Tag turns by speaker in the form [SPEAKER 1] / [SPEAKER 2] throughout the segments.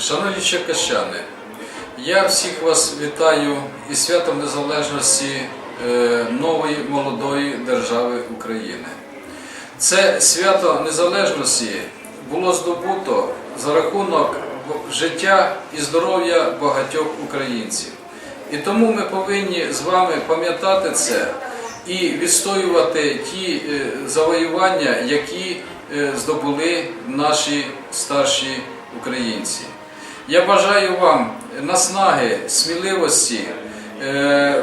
[SPEAKER 1] Шановні черкащани, я всіх вас вітаю із святом незалежності е, нової молодої держави України. Це свято незалежності було здобуто за рахунок життя і здоров'я багатьох українців. І тому ми повинні з вами пам'ятати це і відстоювати ті е, завоювання, які е, здобули наші старші українці. Я бажаю вам наснаги, сміливості е,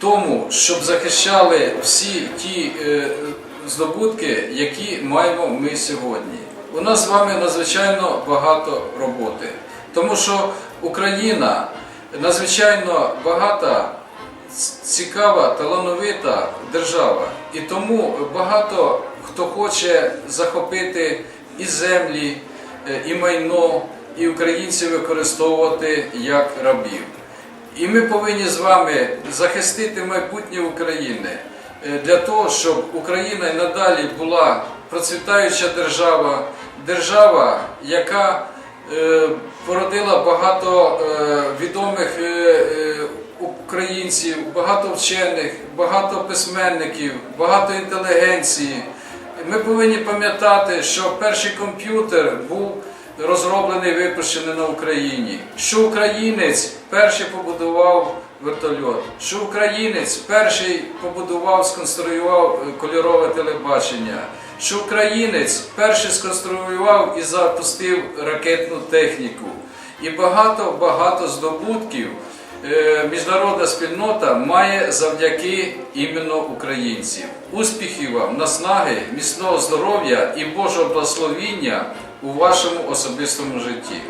[SPEAKER 1] тому, щоб захищали всі ті е, здобутки, які маємо ми сьогодні. У нас з вами надзвичайно багато роботи, тому що Україна надзвичайно багата, цікава, талановита держава. І тому багато хто хоче захопити і землі, е, і майно, і українців використовувати як рабів. І ми повинні з вами захистити майбутнє України е, для того, щоб Україна надалі була процвітаюча держава, держава, яка е, породила багато е, відомих українців, багато вчених, багато письменників, багато інтелігенції. Ми повинні пам'ятати, що перший комп'ютер був розроблений, випущений на Україні, що українець перший побудував вертольот, що українець перший побудував, сконструював е, кольорове телебачення, що українець перший сконструював і запустив ракетну техніку. І багато-багато здобутків е, міжнародна спільнота має завдяки іменно українців. Успіхів вам, наснаги, міцного здоров'я і Божого благословіння у вашому особистому житті.